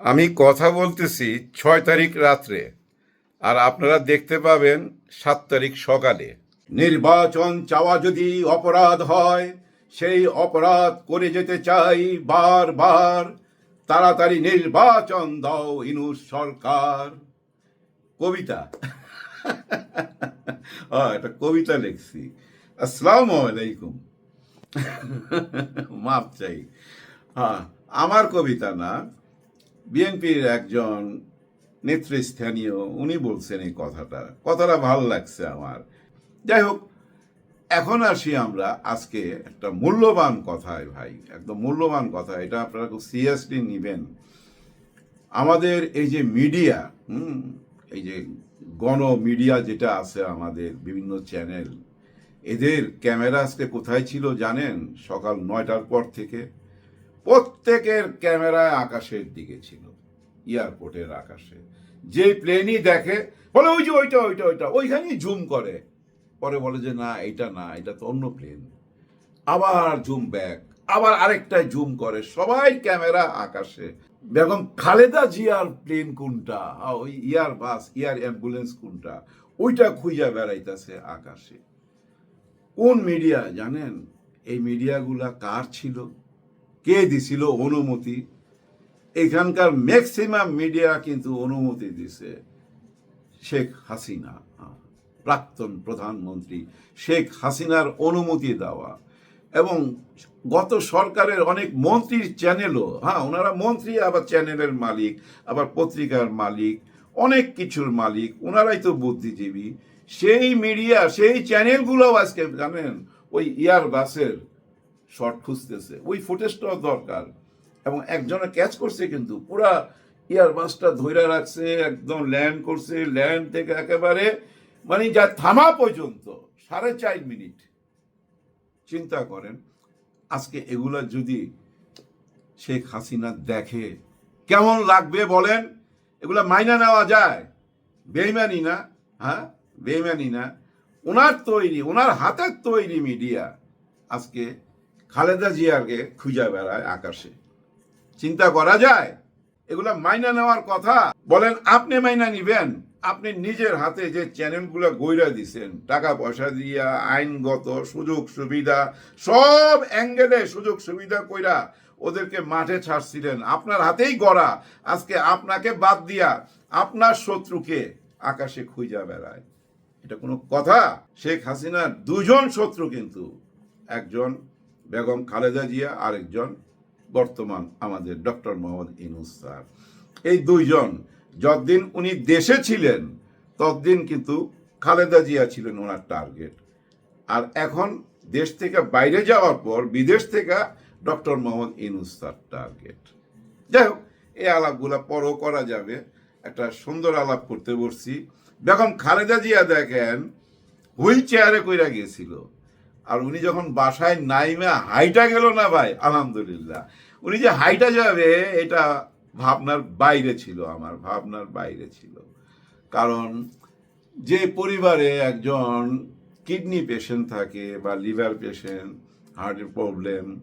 আমি কথা বলতেছি ছয় তারিখ রাত্রে, আর আপনারা দেখতে পাবেন সাত তারিখ সকালে। নির্বাচন চাওয়া যদি অপরাধ হয়, সেই অপরাধ করে যেতে চাই বারবার। তাড়াতাড়ি নির্বাচন দাও ইনুস সরকার। কবিতা। একটা কবিতা লিখছি। আসসালামু আলাইকুম। মাপ চাই। হ্যাঁ আমার কবিতা না বিএনপির একজন নেতৃস্থানীয়, উনি বলছেন এই কথাটা। কথাটা ভালো লাগছে আমার। যাই হোক, এখন আসি আমরা আজকে একটা মূল্যবান কথায় ভাই, একদম মূল্যবান কথা। এটা আপনারা খুব সিরিয়াসলি নেবেন। আমাদের এই যে মিডিয়া, হুম, এই যে গণ মিডিয়া যেটা আছে আমাদের বিভিন্ন চ্যানেল, এদের ক্যামেরা আজকে কোথায় ছিল জানেন? সকাল নয়টার পর থেকে। প্রত্যেকের ক্যামেরায় আকাশের দিকে ছিল, এয়ারপোর্টের আকাশে। যে প্লেনই দেখে, বলে ওই যে ওইটা ওইটা ওইটা, ওইখানেই জুম করে। পরে বলে যে, না, এটা না, এটা তো অন্য প্লেন। আবার জুম ব্যাক, আবার আরেকটায় জুম করে, সবাই ক্যামেরা আকাশে। বেগম খালেদা জিয়ার প্লেন কোনটা? ওই ইয়ার বাস ইয়ার অ্যাম্বুলেন্স কোনটা? ওইটা খুঁজা বেড়াইতেছে আকাশে। কোন মিডিয়া জানেন? এই মিডিয়াগুলা কার ছিল? কে দিছিল অনুমতি? এখানকার ম্যাক্সিমাম মিডিয়া কিন্তু অনুমতি দিছে শেখ হাসিনা, প্রাক্তন প্রধানমন্ত্রী শেখ হাসিনার অনুমতি দেওয়া। এবং গত সরকারের অনেক মন্ত্রীর চ্যানেলও হ্যাঁ ওনারা মন্ত্রী, আবার চ্যানেলের মালিক, আবার পত্রিকার মালিক, অনেক কিছুর মালিক, ওনারাই তো বুদ্ধিজীবী। সেই মিডিয়া সেই চ্যানেলগুলো আজকে জানেন, ওই ইয়ার বাসের শর্ট খুঁজতেছে। ওই ফুটেজটাও দরকার। এবং একজনে ক্যাচ করছে কিন্তু, পুরা ইয়ার বাসটা ধইরা রাখছে, একদম ল্যান্ড করছে ল্যান্ড থেকে একেবারে মানে যা থামা পর্যন্ত, সাড়ে চার মিনিট। চিন্তা করেন, আজকে এগুলা যদি শেখ হাসিনা দেখে, কেমন লাগবে বলেন? এগুলা মাইনা নেওয়া যায়। বেইমানি না হ্যাঁ? বেইমানি না। ওনার তৈরি ওনার হাতের তৈরি মিডিয়া আজকে খালেদা জিয়ারকে খুঁজে বেড়ায় আকাশে। চিন্তা করা যায়? এগুলা মাইনা নেওয়ার কথা? বলেন, আপনি মাইনা নিবেন? আপনি নিজের হাতে যে চ্যানেলগুলো গইরা দিছেন টাকা পয়সা দিয়া, আইনগত সুযোগ সুবিধা, সব অ্যাঙ্গেলে সুযোগ সুবিধা কইরা ওদেরকে মাঠে ছাড়ছিলেন। আপনার হাতেই গড়া। আজকে আপনাকে বাদ দিয়া আপনার শত্রুকে আকাশে খুঁজা বেড়ায়। এটা কোনো কথা? শেখ হাসিনার দুজন শত্রু কিন্তু, একজন বেগম খালেদা জিয়া আরেকজন বর্তমান আমাদের ডক্টর মোহাম্মদ ইনুস স্যার। এই দুইজন, যতদিন উনি দেশে ছিলেন, ততদিন কিন্তু খালেদা জিয়া ছিলেন ওনার টার্গেট। আর এখন দেশ থেকে বাইরে যাওয়ার পর বিদেশ থেকে doctor Mohammad Yunus sir target. যাই হোক, এই আলাপগুলো পরও করা যাবে। একটা সুন্দর আলাপ করতে বসছি। বেগম খালেদা জিয়া দেখেন, হুইল চেয়ারে কইরা গিয়েছিল আর উনি যখন বাসায় নাইমে হাইটা গেল না ভাই, আলহামদুলিল্লাহ। উনি যে হাইটা যাবে, এটা ভাবনার বাইরে ছিল আমার, ভাবনার বাইরে ছিল। কারণ যে পরিবারে একজন কিডনি পেশেন্ট থাকে বা লিভার পেশেন্ট হার্টের প্রবলেম,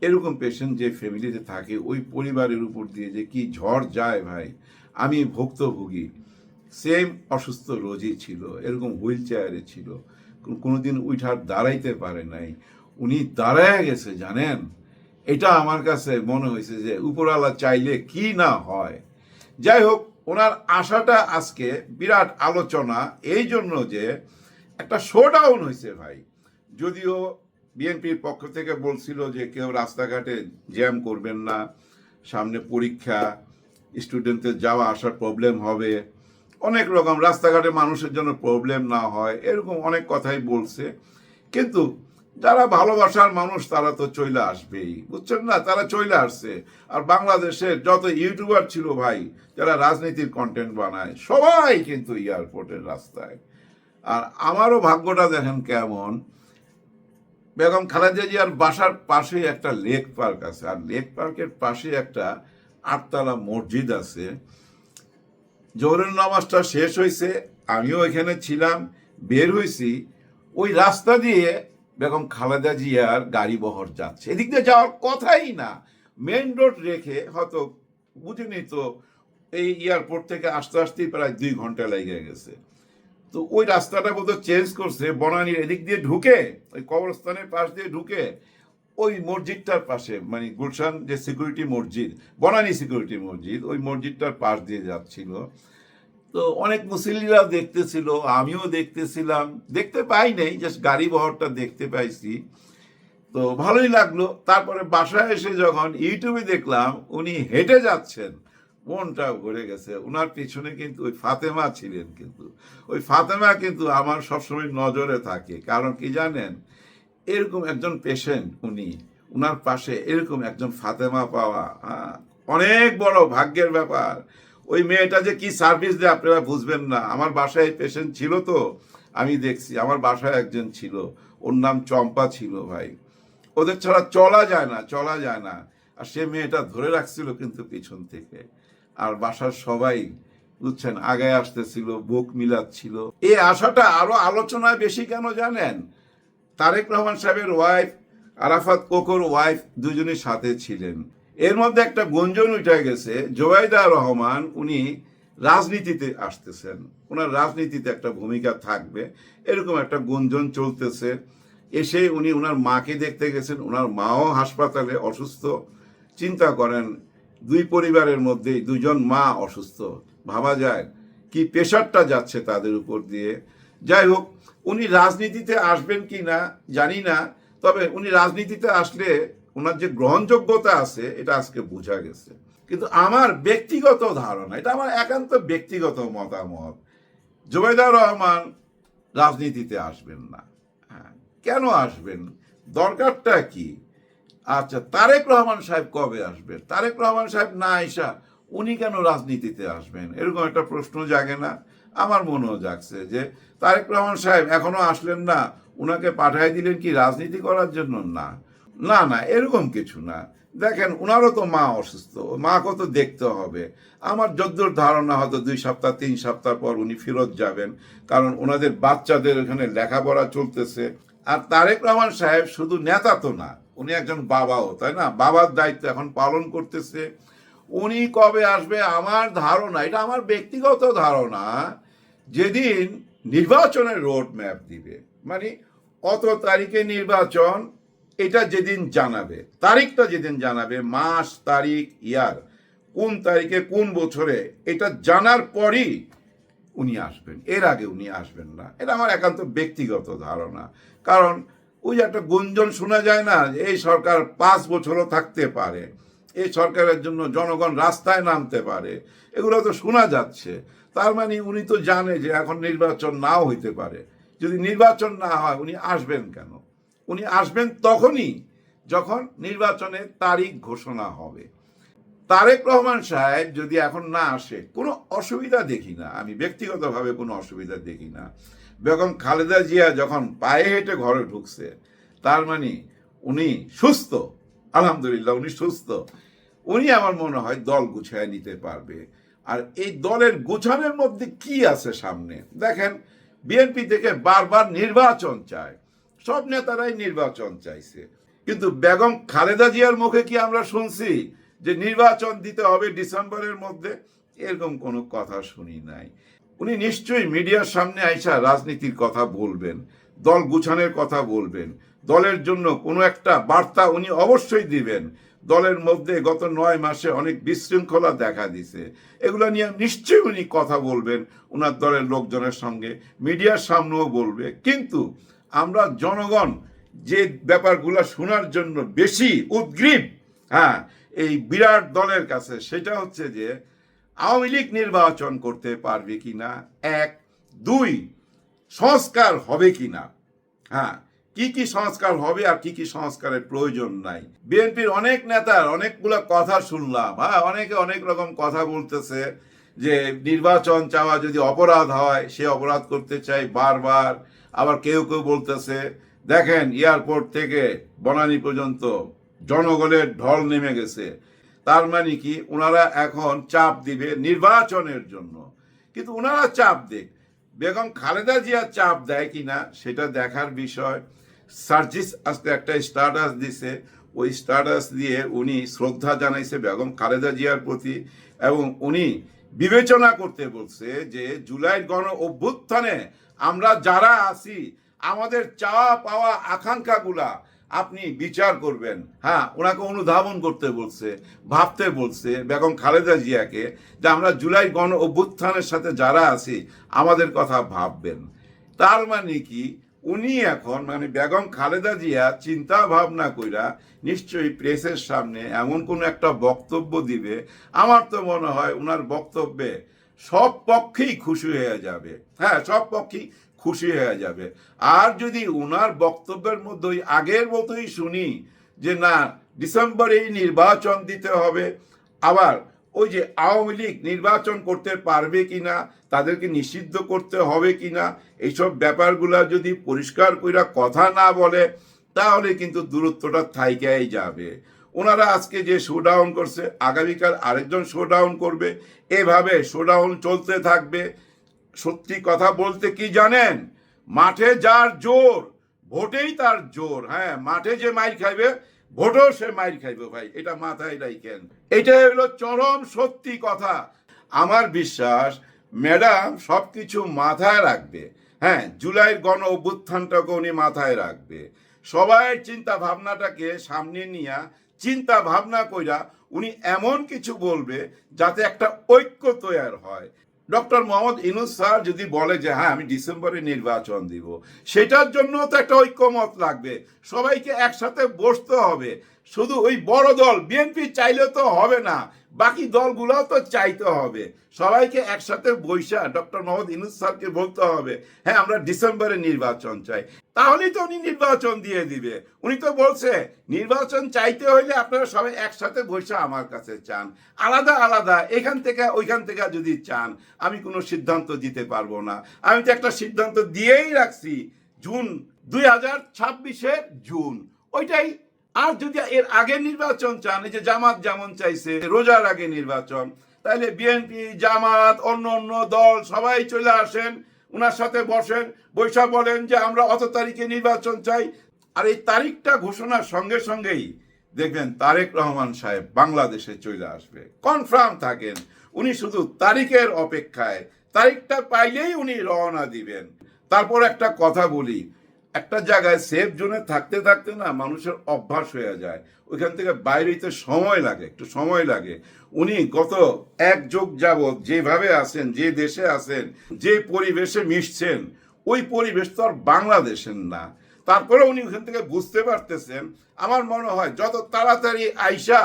এরকম পেশেন্ট যে ফ্যামিলিতে থাকে, ওই পরিবারের উপর দিয়ে যে কি ঝড় যায় ভাই, আমি ভুক্তভোগী। সেম অসুস্থ রোজই ছিল, এরকম হুইল চেয়ারে ছিল। কোনোদিন উঠার দাঁড়াইতে পারে নাই। উনি দাঁড়ায় গেছে, জানেন? এটা আমার কাছে মনে হয়েছে যে উপরওয়ালা চাইলে কি না হয়। যাই হোক, ওনার আশাটা আজকে বিরাট আলোচনা, এই জন্য যে একটা শোডাউন হয়েছে ভাই। যদিও বিএনপির পক্ষ থেকে বলছিল যে কেউ রাস্তাঘাটে জ্যাম করবেন না, সামনে পরীক্ষা স্টুডেন্টদের যাওয়া আসার প্রবলেম হবে। অনেক রকম রাস্তাঘাটে মানুষের জন্য প্রবলেম না হয়, এরকম অনেক কথাই বলছে। কিন্তু যারা ভালোবাসার মানুষ, তারা তো চলে আসবেই। বুঝছেন না? তারা চলে আসছে। আর বাংলাদেশের যত ইউটিউবার ছিল ভাই, যারা রাজনীতির কন্টেন্ট বানায়, সবাই কিন্তু এয়ারপোর্টের রাস্তায়। আর আমারও ভাগ্যটা দেখেন কেমন। বেগম খালেদা জিয়ার বাসার পাশে একটা লেক পার্ক আছে। আর লেক পার্কের পাশে একটা আটতলা মসজিদ আছে। জোহরের নামাজটা শেষ হয়েছে আমিও এখানে ছিলাম, বের হয়েছি ওই রাস্তা দিয়ে বেগম খালেদা জিয়ার গাড়ি বহর যাচ্ছে। এদিক দিয়ে যাওয়ার কথাই না। মেন রোড রেখে হয়তো বুঝিনি তো, এই এয়ারপোর্ট থেকে আসতে আসতেই প্রায় দুই ঘণ্টা লেগে গেছে। তো ওই রাস্তাটা বোধহয় চেঞ্জ করছে, বনানীর এদিক দিয়ে ঢুকে, ওই কবরস্থানের পাশ দিয়ে ঢুকে ওই মসজিদটার পাশে মানে গুলশান যে সিকিউরিটি মসজিদ, বনানী সিকিউরিটি মসজিদ, ওই মসজিদটার পাশ দিয়ে যাচ্ছিল। তো অনেক মুসলিমরা দেখতেছিল, আমিও দেখতেছিলাম। দেখতে পাই নাই জাস্ট গাড়ি বহরটা দেখতে পাইছি। তো ভালোই লাগল। তারপরে বাসায় এসে যখন ইউটিউবে দেখলাম, উনি হেঁটে যাচ্ছেন। মনটা ভরে গেছে। ওনার পিছনে কিন্তু ওই ফাতেমা ছিলেন কিন্তু। ওই ফাতেমা কিন্তু আমার সবসময় নজরে থাকে। কারণ কি জানেন? এরকম একজন পেশেন্ট উনি উনার পাশে এরকম একজন ফাতেমা পাওয়া হ্যাঁ, অনেক বড় ভাগ্যের ব্যাপার। ওই মেয়েটা যে কি সার্ভিস দেয় আপনারা বুঝবেন না। আমার বাসায় পেশেন্ট ছিল তো আমি দেখছি আমার বাসায় একজন ছিল ওর নাম চম্পা ছিল ভাই। ওদের ছাড়া চলা যায় না চলা যায় না। আর সে মেয়েটা ধরে রাখছিল কিন্তু পিছন থেকে। আর বাসার সবাই বুঝছেন আগে আসতেছিল বুক মিলাচ্ছিল। এই আশাটা আরও আলোচনায় বেশি কেন জানেন? তারেক রহমান সাহেবের ওয়াইফ আরাফাত কোকর ওয়াইফ দুজনের সাথে ছিলেন। এর মধ্যে একটা গুঞ্জন উঠে গেছে, জোবাইদা রহমান উনি রাজনীতিতে আসতেছেন। ওনার রাজনীতিতে একটা ভূমিকা থাকবে, এরকম একটা গুঞ্জন চলতেছে। এসে উনি ওনার মাকে দেখতে গেছেন ওনার মাও হাসপাতালে অসুস্থ। চিন্তা করেন, দুই পরিবারের মধ্যে দুজন মা অসুস্থ। ভাবা যায়, কি প্রেশারটা যাচ্ছে তাদের উপর দিয়ে। যাই হোক, উনি রাজনীতিতে আসবেন কি না, জানি না, তবে উনি রাজনীতিতে আসলে ওনার যে গ্রহণযোগ্যতা আছে, এটা আজকে বোঝা গেছে। কিন্তু আমার ব্যক্তিগত ধারণা, এটা আমার একান্ত ব্যক্তিগত মতামত জুবেদা রহমান রাজনীতিতে আসবেন না। হ্যাঁ কেন আসবেন? দরকারটা কি? আচ্ছা তারেক রহমান সাহেব কবে আসবেন? তারেক রহমান সাহেব না আইসা উনি কেন রাজনীতিতে আসবেন? এরকম একটা প্রশ্ন জাগে না। আমার মনেও জাগছে যে তারেক রহমান সাহেব এখনও আসলেন না, উনাকে পাঠাই দিলেন কি রাজনীতি করার জন্য? না। না না, এরকম কিছু না। দেখেন ওনারও তো মা অসুস্থ, মাকে তো দেখতে হবে। আমার যদ্দূর ধারণা হয়তো দুই সপ্তাহ, তিন সপ্তাহ পর উনি ফেরত যাবেন, কারণ ওনাদের বাচ্চাদের ওখানে লেখাপড়া চলতেছে। আর তারেক রহমান সাহেব শুধু নেতা তো না, উনি একজন বাবাও, তাই না? বাবার দায়িত্ব এখন পালন করতেছে। উনি কবে আসবে আমার ধারণা, এটা আমার ব্যক্তিগত ধারণা যেদিন নির্বাচনের রোড ম্যাপ দিবে মানে কত তারিখে নির্বাচন, এটা যেদিন জানাবে, তারিখটা যেদিন জানাবে, মাস, তারিখ, ইয়ার, কোন তারিখে, কোন বছরে, এটা জানার পরই উনি আসবেন। এর আগে উনি আসবেন না। এটা আমার একান্ত ব্যক্তিগত ধারণা। কারণ ওই একটা গুঞ্জন শোনা যায় না এই সরকার পাঁচ বছরও থাকতে পারে, এই সরকারের জন্য জনগণ রাস্তায় নামতে পারে, এগুলো তো শোনা যাচ্ছে। তার মানে উনি তো জানে যে এখন নির্বাচন নাও হইতে পারে। যদি নির্বাচন না হয়, উনি আসবেন কেন? উনি আসবেন তখনই যখন নির্বাচনের তারিখ ঘোষণা হবে। তারেক রহমান সাহেব যদি এখন না আসে, কোনো অসুবিধা দেখি না। আমি ব্যক্তিগতভাবে কোনো অসুবিধা দেখি না। বেগম খালেদা জিয়া যখন পায়ে হেঁটে ঘরে ঢুকছে, তার মানে উনি সুস্থ। আলহামদুলিল্লাহ, উনি সুস্থ। উনি আমার মনে হয় দল গুছায় নিতে পারবে। আর এই দলের গুছানোর মধ্যে কি আছে সামনে? দেখেন, বিএনপি থেকে বারবার নির্বাচন চায়। সব নেতারাই নির্বাচন চাইছে। কিন্তু বেগম খালেদা জিয়ার মুখে কি আমরা শুনছি যে নির্বাচন দিতে হবে ডিসেম্বরের মধ্যে? এরকম কোনো কথা শুনি নাই। উনি নিশ্চয়ই মিডিয়ার সামনে আইসা রাজনীতির কথা বলবেন, দল গুছানের কথা বলবেন। দলের জন্য কোনো একটা বার্তা উনি অবশ্যই দিবেন। দলের মধ্যে গত নয় মাসে অনেক বিশৃঙ্খলা দেখা দিছে এগুলো নিয়ে নিশ্চয়ই উনি কথা বলবেন ওনার দলের লোকজনের সঙ্গে। মিডিয়ার সামনেও বলবে। কিন্তু আমরা জনগণ যে ব্যাপারগুলো শোনার জন্য বেশি উদ্গ্রীব হ্যাঁ এই বিরাট দলের কাছে, সেটা হচ্ছে যে আওয়ামী লীগ নির্বাচন করতে পারবে কিনা? এক। দুই, সংস্কার হবে কি না হ্যাঁ কি কি সংস্কার হবে আর কি কি সংস্কারের প্রয়োজন নাই। বিএনপির অনেক নেতার অনেকগুলো কথা শুনলাম হ্যাঁ অনেকে অনেক রকম কথা বলতেছে যে নির্বাচন চাওয়া যদি অপরাধ হয়, সে অপরাধ করতে চাই বারবার। আবার কেউ কেউ বলতেছে, দেখেন এয়ারপোর্ট থেকে বনানী পর্যন্ত জনগণের ঢল নেমে গেছে। তার মানে কি? ওনারা এখন চাপ দিবে নির্বাচনের জন্য। কিন্তু ওনারা চাপ দেখ, বেগম খালেদা জিয়া চাপ দেয় কিনা, সেটা দেখার বিষয়। সার্জিস আসতে একটা স্ট্যাটাস দিছে। ওই স্ট্যাটাস দিয়ে উনি শ্রদ্ধা জানাইছে বেগম খালেদা জিয়ার প্রতি এবং উনি বিবেচনা করতে বলছে যে জুলাই গণ অভ্যুত্থানে আমরা যারা আছি, আমাদের চাওয়া পাওয়া আকাঙ্ক্ষাগুলা আপনি বিচার করবেন। হ্যাঁ ওনাকে অনুধাবন করতে বলছে, ভাবতে বলছে বেগম খালেদা জিয়াকে যে আমরা জুলাই গণ অভ্যুত্থানের সাথে যারা আছি, আমাদের কথা ভাববেন। তার মানে কি? উনি এখন মানে বেগম খালেদা জিয়া চিন্তা ভাবনা কইরা নিশ্চয়ই প্রেসের সামনে এমন কোন একটা বক্তব্য দিবে। আমার তো মনে হয় ওনার বক্তব্যে সব পক্ষেই খুশি হয়ে যাবে। হ্যাঁ সব পক্ষেই খুশি হয়ে যাবে। আর যদি ওনার বক্তব্যের মধ্যে ওই আগের মতোই শুনি যে না, ডিসেম্বরেই নির্বাচন দিতে হবে, আবার ওই যে আওয়ামী লীগ নির্বাচন করতে পারবে কিনা, তাদেরকে নিষিদ্ধ করতে হবে কিনা, এইসব ব্যাপারগুলা যদি পরিষ্কার কইরা কথা না বলে, তাহলে কিন্তু দূরত্বটা থাইকাই যাবে। ওনারা আজকে যে শোডাউন করছে, আগামীকাল আরেকজন শোডাউন করবে, এভাবে শোডাউন চলতে থাকবে। সত্যি কথা বলতে কি জানেন? মাঠে যার জোর, ভোটেই তার জোর হ্যাঁ মাঠে যে মাইর খাইবে ভোটও সে মাইর খাইবে ভাই, এটা মাথায় রাখেন এটা হলো চরম সত্যি কথা। আমার বিশ্বাস, ম্যাডাম সব কিছু মাথায় রাখবে। হ্যাঁ জুলাইয়ের গণ অভ্যুত্থানটাকে উনি মাথায় রাখবে। সবাই চিন্তা ভাবনাটাকে সামনে নিয়ে, চিন্তা ভাবনা কইরা উনি এমন কিছু বলবে যাতে একটা ঐক্য তৈরি হয়। ডক্টর মোহাম্মদ ইনুস স্যার যদি বলে যে হ্যাঁ আমি ডিসেম্বরে নির্বাচন দিব, সেটার জন্য তো একটা ঐক্যমত লাগবে। সবাইকে একসাথে বসতে হবে। শুধু ওই বড় দল, বিএনপি চাইলে তো হবে না। বাকি দলগুলোও তো চাইতে হবে। সবাইকে একসাথে বৈশা ডক্টর মোহাম্মদ ইনুস স্যারকে বলতে হবে হ্যাঁ আমরা ডিসেম্বরে নির্বাচন চাই। তাহলেই তো উনি নির্বাচন দিয়ে দিবে। উনি তো বলছে, নির্বাচন চাইতে হইলে আপনারা সবাই একসাথে বসে আমার কাছে চান। আলাদা আলাদা, এখান থেকে, ওইখান থেকে যদি চান, আমি কোনো সিদ্ধান্ত দিতে পারব না। আমি তো একটা সিদ্ধান্ত দিয়েই রাখছি, জুন দুই হাজার ছাব্বিশের জুন। ওইটাই আর যদি এর আগে নির্বাচন চান, এই যে জামাত যেমন চাইছে, রোজার আগে নির্বাচন তাহলে বিএনপি, জামাত, অন্য অন্য দল সবাই চলে আসেন ওনার সাথে বসেন, বৈশা বলেন যে আমরা অত তারিখে নির্বাচন চাই। আর এই তারিখটা ঘোষণার সঙ্গে সঙ্গেই দেখবেন তারেক রহমান সাহেব বাংলাদেশে চলে আসবে। কনফার্ম থাকেন, উনি শুধু তারিখের অপেক্ষায়, তারিখটা পাইলেই উনি রওনা দিবেন। তারপর একটা কথা বলি একটা জায়গায় সেফ জোনে থাকতে থাকতে না মানুষের অভ্যাস হয়ে যায়। ওইখান থেকে বাইরে হইতে সময় লাগে, একটু সময় লাগে। উনি গত এক যুগ যাবৎ যেভাবে আছেন, যে দেশে আছেন, যে পরিবেশে মিশছেন, ওই পরিবেশ তো আর বাংলাদেশের না। তারপরে উনি ওখান থেকে বুঝতে পারতেছেন, আমার মনে হয় যত তাড়াতাড়ি আইসা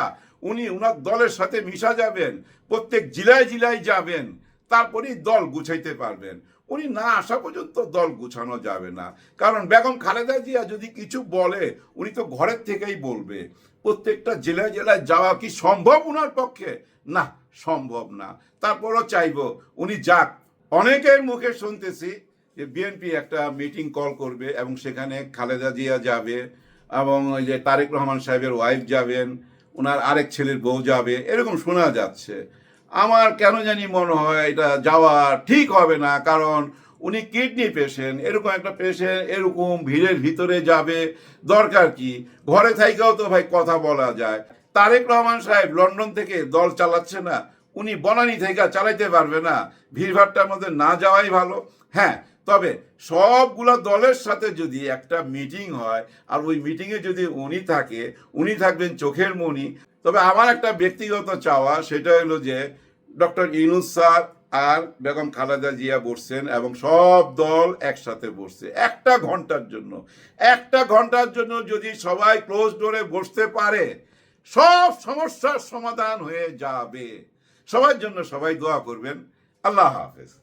উনি উনার দলের সাথে মিশা যাবেন, প্রত্যেক জেলায় জেলায় যাবেন, তারপরেই দল গুছাইতে পারবেন। উনি না আসা পর্যন্ত দল গুছানো যাবে না। কারণ বেগম খালেদা জিয়া যদি কিছু বলে, উনি তো ঘরের থেকেই বলবে। প্রত্যেকটা জেলায় জেলায় যাওয়া কি সম্ভব উনার পক্ষে? না, সম্ভব না। তারপরও চাইব, উনি যাক। অনেকের মুখে শুনতেছি যে বিএনপি একটা মিটিং কল করবে এবং সেখানে খালেদা জিয়া যাবে এবং ওই যে তারেক রহমান সাহেবের ওয়াইফ যাবেন ওনার আরেক ছেলের বউ যাবে, এরকম শোনা যাচ্ছে। আমার কেন জানি মনে হয় এটা যাওয়া ঠিক হবে না, কারণ উনি কিডনি পেশেন্ট এরকম একটা পেশেন্ট এরকম ভিড়ের ভিতরে যাবে, দরকার কি? ঘরে থাইকেও তো ভাই কথা বলা যায়। তারেক রহমান সাহেব লন্ডন থেকে দল চালাচ্ছে না, উনি বনানি থেকে চালাইতে পারবে না। ভিড়ভাড়টার মধ্যে না যাওয়াই ভালো। হ্যাঁ তবে সবগুলো দলের সাথে যদি একটা মিটিং হয়, আর ওই মিটিংয়ে যদি উনি থাকে, উনি থাকবেন চোখের মনি। তবে আমার একটা ব্যক্তিগত চাওয়া, সেটা হলো যে ডক্টর ইউনুস স্যার আর বেগম খালেদা জিয়া বসছেন এবং সব দল একসাথে বসছে। একটা ঘণ্টার জন্য। একটা ঘণ্টার জন্য যদি সবাই ক্লোজ ডোরে বসতে পারে, সব সমস্যার সমাধান হয়ে যাবে। সবার জন্য সবাই দোয়া করবেন। আল্লাহ হাফেজ।